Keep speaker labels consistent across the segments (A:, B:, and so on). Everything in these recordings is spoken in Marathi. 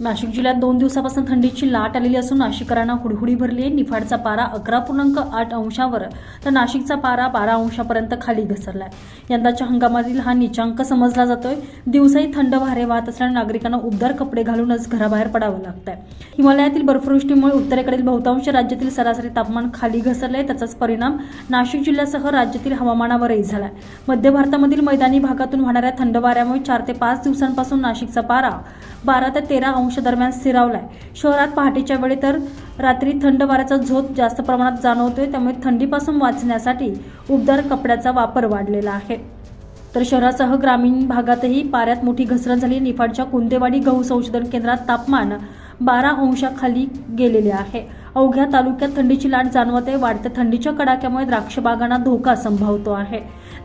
A: नाशिक जिल्ह्यात दोन दिवसापासून थंडीची लाट आलेली असून नाशिकरांना हुडहुडी भरली आहे निफाडचा पारा अकरा पूर्णांक आठ अंशावर तर नाशिकचा पारा बारा अंशापर्यंत खाली घसरला आहे यंदाच्या हंगामातील हा निचांक समजला जातोय. दिवसाही थंड वारे वाहत असल्याने नागरिकांना उबदार कपडे घालूनच घराबाहेर पडावं लागतंय. हिमालयातील बर्फवृष्टीमुळे उत्तरेकडील बहुतांश राज्यातील सरासरी तापमान खाली घसरलंय. त्याचाच परिणाम नाशिक जिल्ह्यासह राज्यातील हवामानावरही झालाय. मध्य भारतामधील मैदानी भागातून वाहणाऱ्या थंड वाऱ्यामुळे चार ते पाच दिवसांपासून नाशिकचा पारा बारा ते तेरा अंश दरम्यान स्थिरावलाय. शहरात पहाटेच्या वेळी तर रात्री थंड वाऱ्याचा झोत जास्त प्रमाणात जाणवतोय त्यामुळे थंडीपासून वाचण्यासाठी उबदार कपड्याचा वापर वाढलेला आहे. तर शहरासह ग्रामीण भागातही पाऱ्यात मोठी घसरण झाली. निफाडच्या कुंदेवाडी गहू संशोधन केंद्रात तापमान बारा अंशाखाली गेलेले आहे. अवघ्या तालुक्यात थंडीची लाट जाणवते वाढत्या थंडीच्या कडाक्यामुळे द्राक्ष बागांना धोका संभावतो आहे.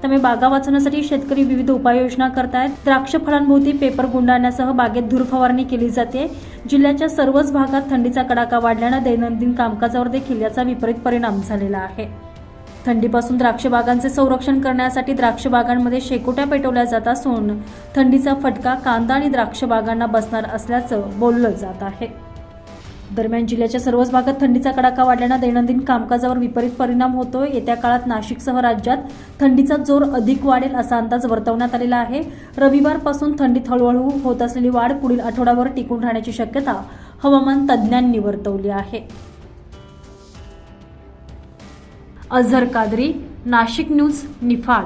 A: त्यामुळे बागा वाचवण्यासाठी शेतकरी विविध उपाययोजना करतायत. द्राक्ष फळांभोवती पेपर गुंडाळण्यासह बागेत धूर फवारणी केली जाते. जिल्ह्याच्या सर्वच भागात थंडीचा कडाका वाढल्यानं दैनंदिन कामकाजावर देखील याचा विपरीत परिणाम झालेला आहे. थंडीपासून द्राक्ष बागांचे संरक्षण करण्यासाठी द्राक्ष बागांमध्ये शेकोट्या पेटवल्या जात असून थंडीचा फटका कांदा आणि द्राक्ष बागांना बसणार असल्याचं बोललं जात आहे. दरम्यान जिल्ह्याच्या सर्वच भागात थंडीचा कडाका वाढल्यानं दैनंदिन कामकाजावर विपरीत परिणाम होतोय. येत्या काळात नाशिकसह राज्यात थंडीचा जोर अधिक वाढेल असा अंदाज वर्तवण्यात आलेला आहे. रविवारपासून थंडीत हळूहळू होत असलेली वाढ पुढील आठवड्यावर टिकून राहण्याची शक्यता हवामान तज्ज्ञांनी वर्तवली आहे. अझहर कादरी नाशिक न्यूज निफाड.